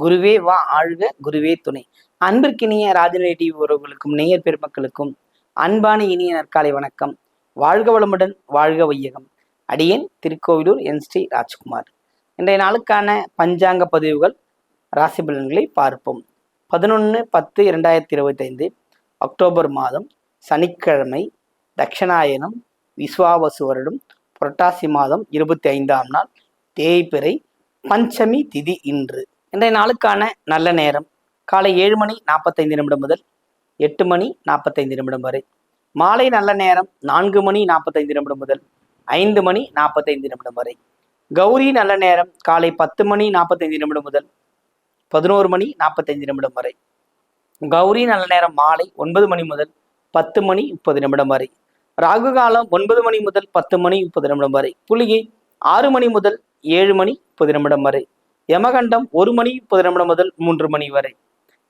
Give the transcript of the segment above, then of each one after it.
குருவே வா ஆழ்க குருவே துணை. அன்பிற்கினிய ராஜநிலை டிவி உறவுகளுக்கும் நேயர் பெருமக்களுக்கும் அன்பான இனிய நற்காலை வணக்கம். வாழ்க வளமுடன் வாழ்க வையகம். அடியேன் திருக்கோவிலூர் என் ஸ்ரீ ராஜ்குமார். இன்றைய நாளுக்கான பஞ்சாங்க பதிவுகள் ராசி பலன்களை பார்ப்போம். பதினொன்று பத்து இரண்டாயிரத்தி இருபத்தைந்து அக்டோபர் மாதம் சனிக்கிழமை தட்சணாயனம் விஸ்வாவசு வருடம் புரட்டாசி மாதம் இருபத்தி ஐந்தாம் நாள் தேய்பிறை பஞ்சமி திதி இன்று. இன்றைய நாளுக்கான நல்ல நேரம். காலை ஏழு மணி நாற்பத்தைந்து நிமிடம் முதல் எட்டு மணி நாற்பத்தைந்து நிமிடம் வரை. மாலை நல்ல நேரம் நான்கு மணி நாற்பத்தைந்து நிமிடம் முதல் ஐந்து மணி நாற்பத்தைந்து நிமிடம் வரை. கௌரி நல்ல நேரம் காலை பத்து மணி நாற்பத்தைந்து நிமிடம் முதல் பதினோரு மணி நாற்பத்தைந்து நிமிடம் வரை. கௌரி நல்ல நேரம் மாலை ஒன்பது மணி முதல் பத்து மணி முப்பது நிமிடம் வரை. ராகு காலம் ஒன்பது மணி முதல் பத்து மணி முப்பது நிமிடம் வரை. புலிகை ஆறு மணி முதல் ஏழு மணி முப்பது நிமிடம் வரை. யமகண்டம் ஒரு மணி முப்பது நிமிடம் முதல் மூன்று மணி வரை.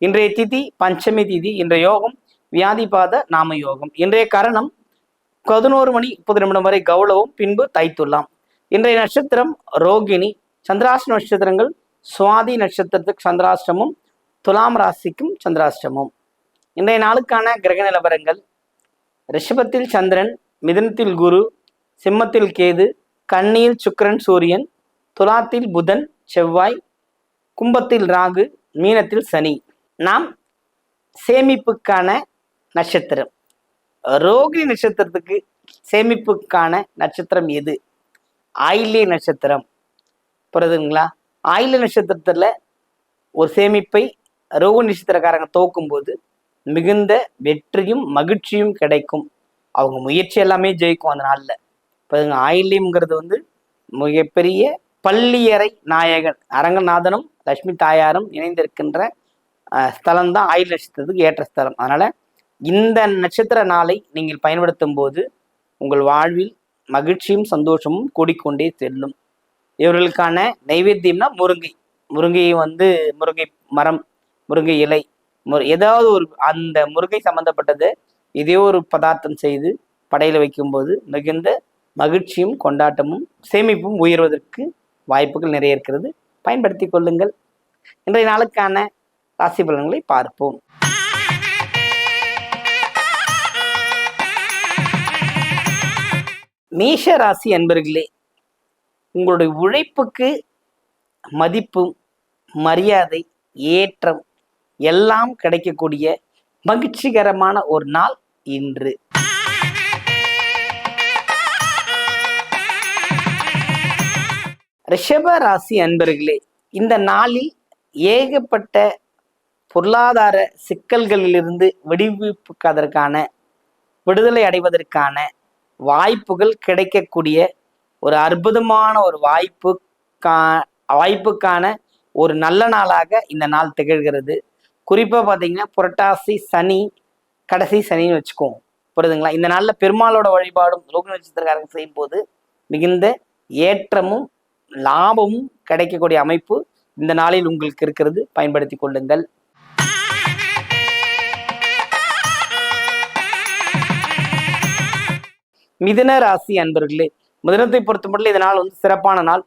இன்றைய திதி பஞ்சமி திதி இன்றைய யோகம் வியாதிபாத நாம யோகம் இன்றைய கரணம் பதினோரு மணி முப்பது நிமிடம் வரை கௌளவம் பின்பு தைத்துள்ளாம் இன்றைய நட்சத்திரம் ரோகிணி சந்திராஷ்ட நட்சத்திரங்கள் சுவாதி நட்சத்திரத்துக்கு சந்திராஷ்டமும் துலாம் ராசிக்கும் சந்திராஷ்டமும். இன்றைய நாளுக்கான கிரக நிலவரங்கள். ரிஷபத்தில் சந்திரன் மிதனத்தில் குரு சிம்மத்தில் கேது கண்ணியில் சுக்கிரன் சூரியன் துலாத்தில் புதன் செவ்வாய் கும்பத்தில் ராகு மீனத்தில் சனி. நாம் சேமிப்புக்கான நட்சத்திரம். ரோகிணி நட்சத்திரத்துக்கு சேமிப்புக்கான நட்சத்திரம் எது? ஆயில்ய நட்சத்திரம். புரியுதுங்களா? ஆயில்ய நட்சத்திரத்தில் ஒரு சேமிப்பை ரோகிணி நட்சத்திரக்காரங்க துவக்கும் போது மிகுந்த வெற்றியும் மகிழ்ச்சியும் கிடைக்கும். அவங்க முயற்சி எல்லாமே ஜெயிக்கும் அந்த நாளில். இப்போ ஆயில்யம்ங்கிறது வந்து மிகப்பெரிய பள்ளியறை நாயகன் அரங்கநாதனும் லட்சுமி தாயாரும் இணைந்திருக்கின்ற ஸ்தலம் தான் ஆயுள் நட்சத்திரத்துக்கு ஏற்ற ஸ்தலம். அதனால் இந்த நட்சத்திர நாளை நீங்கள் பயன்படுத்தும் போது உங்கள் வாழ்வில் மகிழ்ச்சியும் சந்தோஷமும் கூடிக்கொண்டே செல்லும். இவர்களுக்கான நைவேத்தியம்னா முருங்கை. முருங்கையை வந்து முருங்கை மரம் முருங்கை இலை முரு ஏதாவது ஒரு அந்த முருங்கை சம்பந்தப்பட்டதை இதே ஒரு பதார்த்தம் செய்து படையில் வைக்கும்போது மிகுந்த மகிழ்ச்சியும் கொண்டாட்டமும் சேமிப்பும் உயர்வதற்கு வாய்ப்புகள் நிறைய இருக்கிறது. பயன்படுத்தி கொள்ளுங்கள். இன்றைய நாளுக்கான ராசி பலன்களை பார்ப்போம். மேஷ ராசி அன்பர்களே உங்களுடைய உழைப்புக்கு மதிப்பும் மரியாதை ஏற்றம் எல்லாம் கிடைக்கக்கூடிய மகிழ்ச்சிகரமான ஒரு நாள் இன்று. ரிஷப ராசி அன்பர்களே இந்த நாளில் ஏகப்பட்ட பொருளாதார சிக்கல்களிலிருந்து விடுவிப்புக்காதற்கான விடுதலை அடைவதற்கான வாய்ப்புகள் கிடைக்கக்கூடிய ஒரு அற்புதமான ஒரு வாய்ப்பு கா வாய்ப்புக்கான ஒரு நல்ல நாளாக இந்த நாள் திகழ்கிறது. குறிப்பாக பார்த்தீங்கன்னா புரட்டாசி சனி கடைசி சனின்னு வச்சுக்குவோம் புரியுதுங்களா? இந்த நாளில் பெருமாளோட வழிபாடும் ரோகிணி நட்சத்திரக்காரங்க செய்யும் போது மிகுந்த ஏற்றமும் லாபமும் கிடைக்கக்கூடிய அமைப்பு இந்த நாளில் உங்களுக்கு இருக்கிறது. பயன்படுத்தி கொள்ளுங்கள். மிதன ராசி அன்பர்களே மிதனத்தை பொறுத்தமட்டில் இந்த நாள் வந்து சிறப்பான நாள்.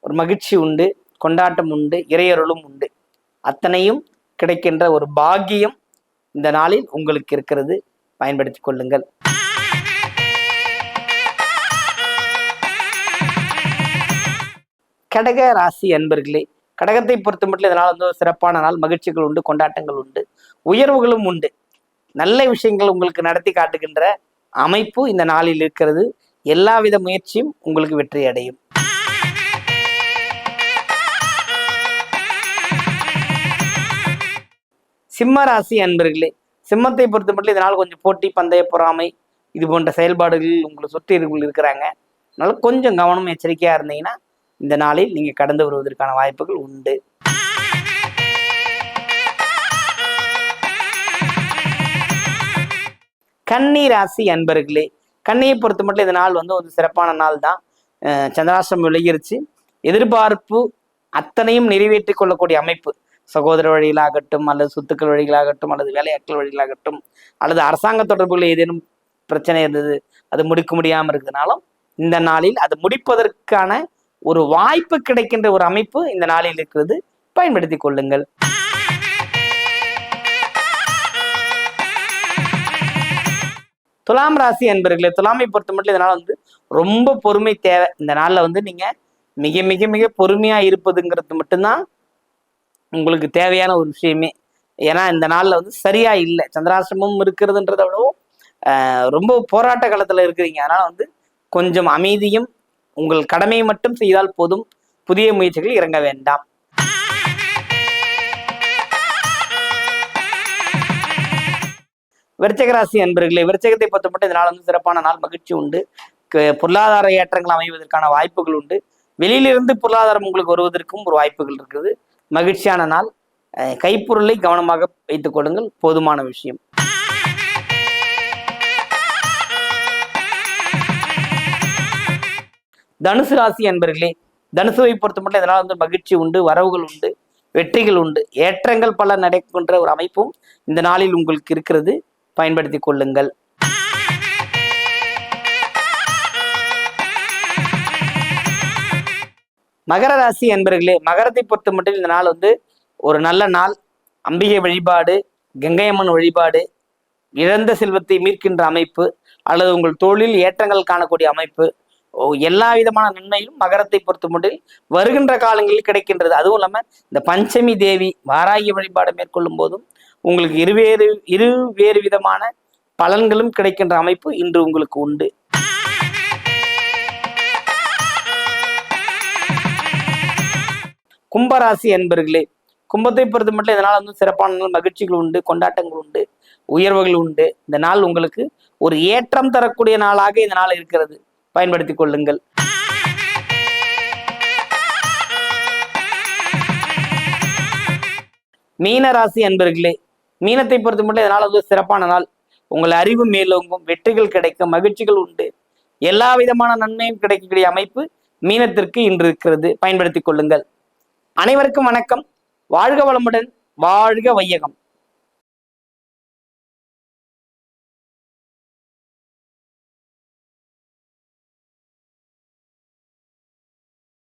ஒரு மகிழ்ச்சி உண்டு கொண்டாட்டம் உண்டு இறையருளும் உண்டு. அத்தனையும் கிடைக்கின்ற ஒரு பாக்கியம் இந்த நாளில் உங்களுக்கு இருக்கிறது. பயன்படுத்தி கொள்ளுங்கள். கடக ராசி அன்பர்களே கடகத்தை பொறுத்த மட்டும் இதனால் வந்து சிறப்பான நாள். மகிழ்ச்சிகள் உண்டு கொண்டாட்டங்கள் உண்டு உயர்வுகளும் உண்டு. நல்ல விஷயங்கள் உங்களுக்கு நடத்தி காட்டுகின்ற அமைப்பு இந்த நாளில் இருக்கிறது. எல்லாவித முயற்சியும் உங்களுக்கு வெற்றி அடையும் சிம்ம ராசி அன்பர்களே சிம்மத்தை பொறுத்த மட்டும் இதனால் கொஞ்சம் போட்டி பந்தய பொறாமை இது போன்ற செயல்பாடுகள் உங்களை சுற்றி இருக்கிறாங்க அதனால கொஞ்சம் கவனம் எச்சரிக்கையா இருந்தீங்கன்னா இந்த நாளில் நீங்கள் கடந்து வருவதற்கான வாய்ப்புகள் உண்டு. கன்னி ராசி அன்பர்களே கண்ணியை பொறுத்த மட்டும் இந்த நாள் வந்து ஒரு சிறப்பான நாள் தான். சந்திராசிரமம் விலகிருச்சு. எதிர்பார்ப்பு அத்தனையும் நிறைவேற்றி கொள்ளக்கூடிய அமைப்பு. சகோதர வழிகளாகட்டும் அல்லது சொத்துக்கள் வழிகளாகட்டும் அல்லது வேலையாட்கள் வழிகளாகட்டும் அல்லது அரசாங்க தொடர்புகள் ஏதேனும் பிரச்சனை இருந்தது அது முடிக்க முடியாமல் இருக்கிறதுனாலும் இந்த நாளில் அது முடிப்பதற்கான ஒரு வாய்ப்பு கிடைக்கின்ற ஒரு அமைப்பு இந்த நாளில் இருக்கிறது. பயன்படுத்திக் கொள்ளுங்கள். துலாம் ராசி அன்பர்களே துலாமை பொறுத்த மட்டும் இதனால வந்து ரொம்ப பொறுமை தேவை. இந்த நாளில் வந்து நீங்க மிக மிக மிக பொறுமையா இருப்பதுங்கிறது மட்டும்தான் உங்களுக்கு தேவையான ஒரு விஷயமே. ஏன்னா இந்த நாளில் வந்து சரியா இல்லை. சந்திராசிரமம் இருக்கிறதுன்றத விடவும் ரொம்ப போராட்ட காலத்துல இருக்கிறீங்க. அதனால வந்து கொஞ்சம் அமைதியும் உங்கள் கடமையை மட்டும் செய்தால் போதும். புதிய முயற்சிகள் இறங்க வேண்டாம். விருச்சகராசி அன்பர்களே விருச்சகத்தை பொறுத்தப்பட்ட மட்டும் இதனால் வந்து சிறப்பான நாள். மகிழ்ச்சி உண்டு. பொருளாதார ஏற்றங்கள் அமைவதற்கான வாய்ப்புகள் உண்டு. வெளியிலிருந்து பொருளாதாரம் உங்களுக்கு வருவதற்கும் ஒரு வாய்ப்புகள் இருக்குது. மகிழ்ச்சியான நாள். அஹ் கைப்பொருளை கவனமாக வைத்துக் கொள்ளுங்கள். போதுமான விஷயம். தனுசு ராசி அன்பர்களே தனுசுவை பொறுத்த மட்டும் இதனால் வந்து மகிழ்ச்சி உண்டு வரவுகள் உண்டு வெற்றிகள் உண்டு. ஏற்றங்கள் பல நடக்கின்ற ஒரு அமைப்பும் இந்த நாளில் உங்களுக்கு இருக்கிறது. பயன்படுத்திக் கொள்ளுங்கள். மகர ராசி அன்பர்களே மகரத்தை பொறுத்த மட்டும் இந்த நாள் வந்து ஒரு நல்ல நாள். அம்பிகை வழிபாடு கங்கையம்மன் வழிபாடு இழந்த செல்வத்தை மீட்கின்ற அமைப்பு அல்லது உங்கள் தொழில் ஏற்றங்கள் காணக்கூடிய அமைப்பு எல்லா விதமான நன்மையும் மகரத்தை பொறுத்த மட்டும் வருகின்ற காலங்களில் கிடைக்கின்றது. அதுவும் இல்லாம இந்த பஞ்சமி தேவி வாராகி வழிபாடு மேற்கொள்ளும் போதும் உங்களுக்கு இருவேறு இரு வேறு விதமான பலன்களும் கிடைக்கின்ற அமைப்பு இன்று உங்களுக்கு உண்டு. கும்பராசி என்பர்களே கும்பத்தை பொறுத்த மட்டும் இதனால் வந்து சிறப்பான மகிழ்ச்சிகள் உண்டு கொண்டாட்டங்கள் உண்டு உயர்வுகள் உண்டு. இந்த நாள் உங்களுக்கு ஒரு ஏற்றம் தரக்கூடிய நாளாக இந்த நாள் இருக்கிறது. பயன்படுத்திக் கொள்ளுங்கள். மீன ராசி அன்பர்களே மீனத்தை பொறுத்த மட்டும் இதனால் அது சிறப்பான நாள்? உங்கள் அறிவு மேலோங்கும் வெற்றிகள் கிடைக்கும் மகிழ்ச்சிகள் உண்டு. எல்லா விதமான நன்மையும் கிடைக்கக்கூடிய அமைப்பு மீனத்திற்கு இன்று இருக்கிறது. பயன்படுத்திக் கொள்ளுங்கள். அனைவருக்கும் வணக்கம். வாழ்க வளமுடன் வாழ்க வையகம்.